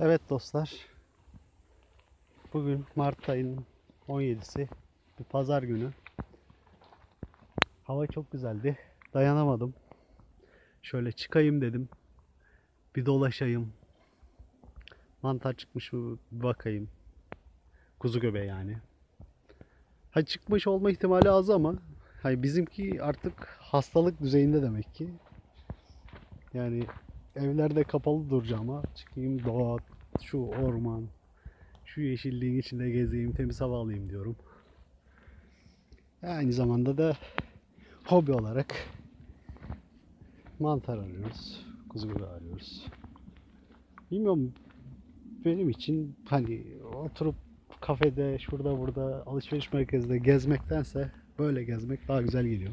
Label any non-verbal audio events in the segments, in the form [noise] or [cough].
Evet dostlar. Bugün Mart ayının 17'si. Bir pazar günü. Hava çok güzeldi. Dayanamadım. Şöyle çıkayım dedim. Bir dolaşayım. Mantar çıkmış mı bir bakayım. Kuzu göbeği yani. Ha çıkmış olma ihtimali az ama hani bizimki artık hastalık düzeyinde demek ki. Yani evlerde kapalı duracağıma çıkayım doğa, şu orman, şu yeşilliğin içinde gezeyim, temiz hava alayım diyorum. Aynı zamanda da hobi olarak mantar arıyoruz, göbeği arıyoruz. Bilmiyorum benim için hani oturup kafede, şurada burada alışveriş merkezinde gezmektense böyle gezmek daha güzel geliyor.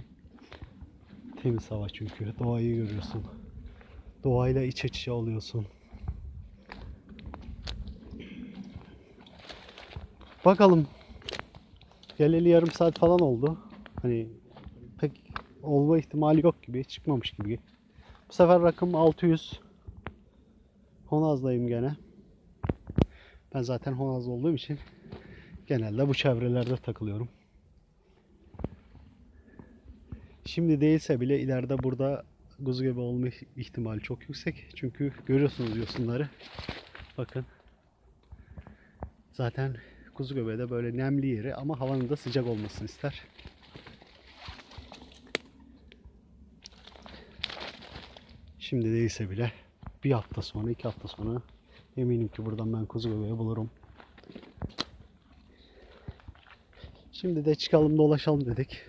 Temiz hava çünkü. Doğayı görüyorsun. Doğayla iç içe oluyorsun. Bakalım. Geleli yarım saat falan oldu. Hani pek olma ihtimali yok gibi. Çıkmamış gibi. Bu sefer rakım 600. Honaz'dayım gene. Ben zaten Honaz'da olduğum için genelde bu çevrelerde takılıyorum. Şimdi değilse bile ileride burada kuzu gibi olma ihtimali çok yüksek. Çünkü görüyorsunuz yosunları. Bakın. Zaten kuzu göbeği de böyle nemli yeri ama havanın da sıcak olmasını ister. Şimdi değilse bile bir hafta sonra, iki hafta sonra eminim ki buradan ben kuzu göbeği bulurum. Şimdi de çıkalım dolaşalım dedik.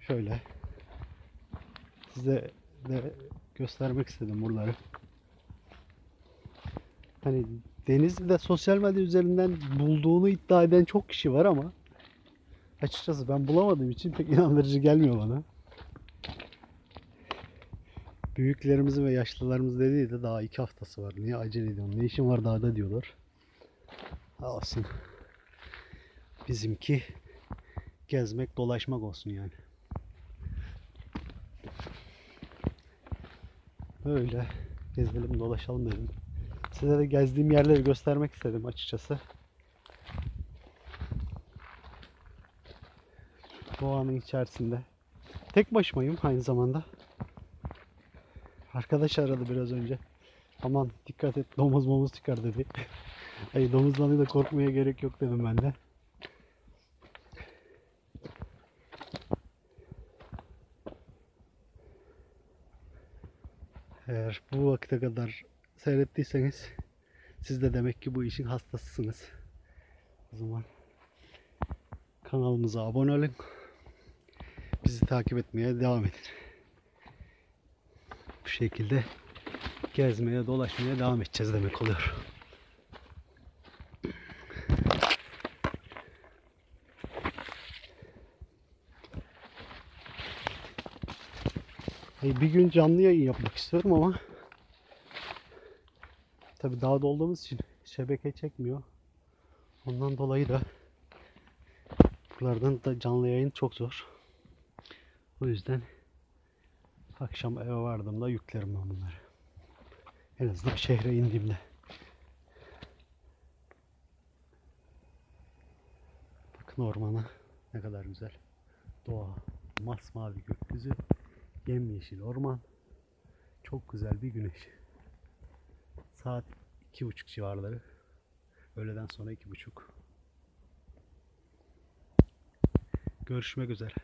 Şöyle. Size de göstermek istedim buraları. Hani Denizli'de sosyal medya üzerinden bulduğunu iddia eden çok kişi var ama açıkçası ben bulamadığım için pek inandırıcı gelmiyor bana. Büyüklerimizin ve yaşlılarımız dediği de daha iki haftası var. Niye acele ediyorsun? Ne işin var dağda diyorlar. Olsun. Bizimki gezmek, dolaşmak olsun yani. Böyle gezelim, dolaşalım dedim. Size de gezdiğim yerleri göstermek istedim açıkçası. Doğanın içerisinde. Tek başımayım aynı zamanda. Arkadaş aradı biraz önce. Aman dikkat et domuz momuz çıkar dedi. [laughs] Ay domuzdan da korkmaya gerek yok dedim ben de. Eğer bu vakite kadar seyrettiyseniz siz de demek ki bu işin hastasısınız. O zaman kanalımıza abone olun. Bizi takip etmeye devam edin. Bu şekilde gezmeye, dolaşmaya devam edeceğiz demek oluyor. Bir gün canlı yayın yapmak istiyorum ama tabi dağda olduğumuz için şebeke çekmiyor. Ondan dolayı da buralardan da canlı yayın çok zor. O yüzden akşam eve vardığımda yüklerim ben bunları. En azından şehre indiğimde. Bakın ormana ne kadar güzel. Doğa, masmavi gökyüzü, yemyeşil orman. Çok güzel bir güneş. Saat iki buçuk civarları. Öğleden sonra iki buçuk. Görüşmek üzere.